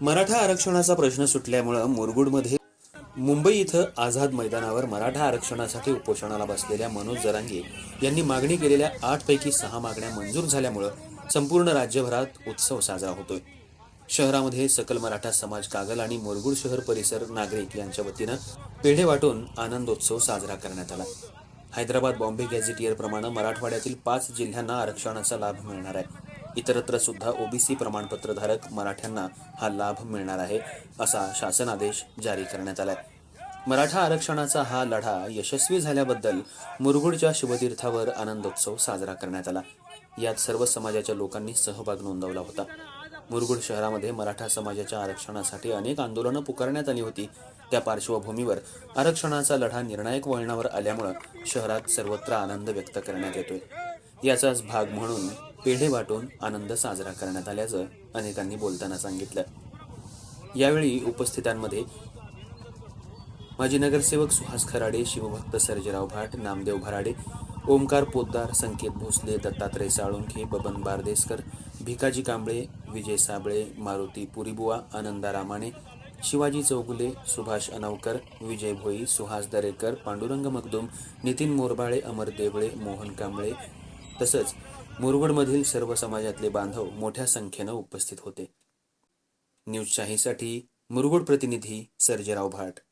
मराठा आरक्षणाचा प्रश्न सुटल्यामुळं मुरगुडमध्ये मुंबई इथं आझाद मैदानावर मराठा आरक्षणासाठी उपोषणाला बसलेल्या मनोज जरांगे यांनी मागणी केलेल्या आठपैकी सहा मागण्या मंजूर झाल्यामुळं संपूर्ण राज्यभरात उत्सव साजरा होतोय. शहरामध्ये सकल मराठा समाज कागल आणि मुरगुड शहर परिसर नागरिक यांच्या वतीनं पेढे वाटून आनंदोत्सव साजरा करण्यात आला. हैदराबाद बॉम्बे गॅझेटियर प्रमाणे मराठवाड्यातील पाच जिल्ह्यांना आरक्षणाचा लाभ मिळणार आहे. इतरत्र सुद्धा ओबीसी प्रमाणपत्रधारक मराठ्यांना हा लाभ मिळणार आहे असा शासन आदेश जारी करण्यात आलाय. मराठा आरक्षणाचा हा लढा यशस्वी झाल्याबद्दल मुरगुडच्या शिवतीर्थावर आनंदोत्सव साजरा करण्यात आला. यात सर्व समाजाच्या लोकांनी सहभाग नोंदवला होता. मुरगुड शहरामध्ये मराठा समाजाच्या आरक्षणासाठी अनेक आंदोलनं पुकारण्यात आली होती. त्या पार्श्वभूमीवर आरक्षणाचा लढा निर्णायक वळणावर आल्यामुळं शहरात सर्वत्र आनंद व्यक्त करण्यात येतोय. याचाच भाग म्हणून पेढे वाटून आनंद साजरा करण्यात आल्याचं अनेकांनी बोलताना सांगितलं. यावेळी उपस्थितांमध्ये माजी नगरसेवक सुहास खराडे शिवभक्त सर्जेराव भाट नामदेव भराडे ओमकार पोद्दार संकेत भोसले दत्तात्रय साळुंखे बबन बारदेसकर भिकाजी कांबळे विजय साबळे मारुती पुरीबुवा आनंदा रामाणे शिवाजी चौगुले सुभाष अनवकर विजय भोई सुहास दरेकर पांडुरंग मगदुम नितीन मोरबाळे अमर देवळे मोहन कांबळे तसंच मुरगुडमधील सर्व समाजातले बांधव मोठ्या संख्येनं उपस्थित होते. न्यूजशाहीसाठी मुरगुड प्रतिनिधी सर्जेराव भाट.